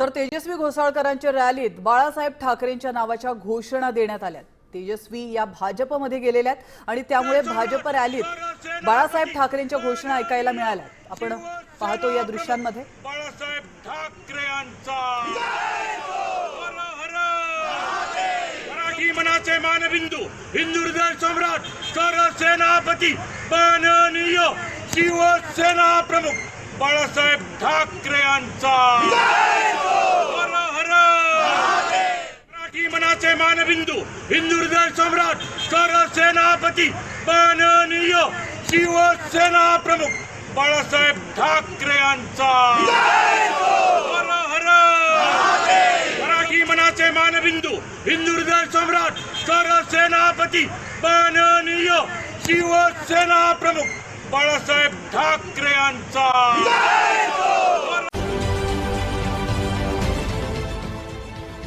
तर तेजस्वी घोसाळकरांच्या रॅलीत बाळासाहेब ठाकरेंच्या नावाच्या घोषणा देण्यात आल्या तेजस्वी या भाजपमध्ये गेलेल्या आहेत आणि त्यामुळे भाजप रॅलीत बाळासाहेब ठाकरेंच्या घोषणा ऐकायला मिळाल्या आपण पाहतो या दृश्यांमध्ये. बाळासाहेब ठाकरे मनाचे मानबिंदू हिंदू हृदय सम्राट कर सेनापती माननीय शिवसेना प्रमुख बाळासाहेब ठाकरे यांचा हर हर. मराठी मानबिंदू हिंदू हृदय सम्राट सरसेनापती माननीय शिवसेना प्रमुख बाळासाहेब ठाकरे यांचा हर हर. मराठी मनाचे मानबिंदू हिंदू हृदय सम्राट सरसेनापती माननीय शिवसेना प्रमुख बाळासाहेब ठाकरे यांचा